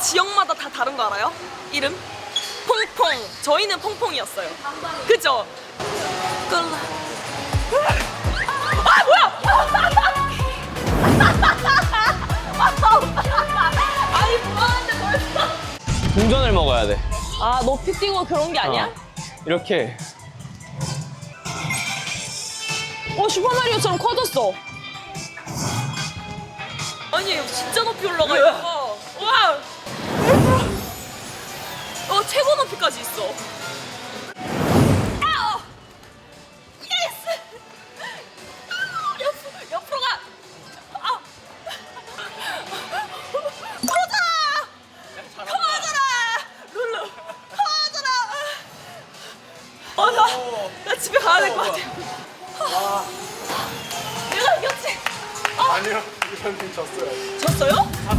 지역마다 다 다른 거 알아요? 이름? 퐁퐁. 저희는 퐁퐁이었어요. 그죠? 끌라. 아 뭐야? 아니 뭐하는데 벌써? 동전을 먹어야 돼. 아 높이 뛰고 그런 게 아니야? 어. 이렇게. 어 슈퍼마리오처럼 커졌어. 아니 진짜 높이 올라가 이거. 와. 어 최고 높이까지 있어. 아우. 예스. 아우, 옆 옆으로 가. 아. 보자. 커져라. 룰루. 커져라. 어나 나 집에 가야 될 것 같아. 내가 이겼지. 아니요, 이선님 졌어요. 졌어요?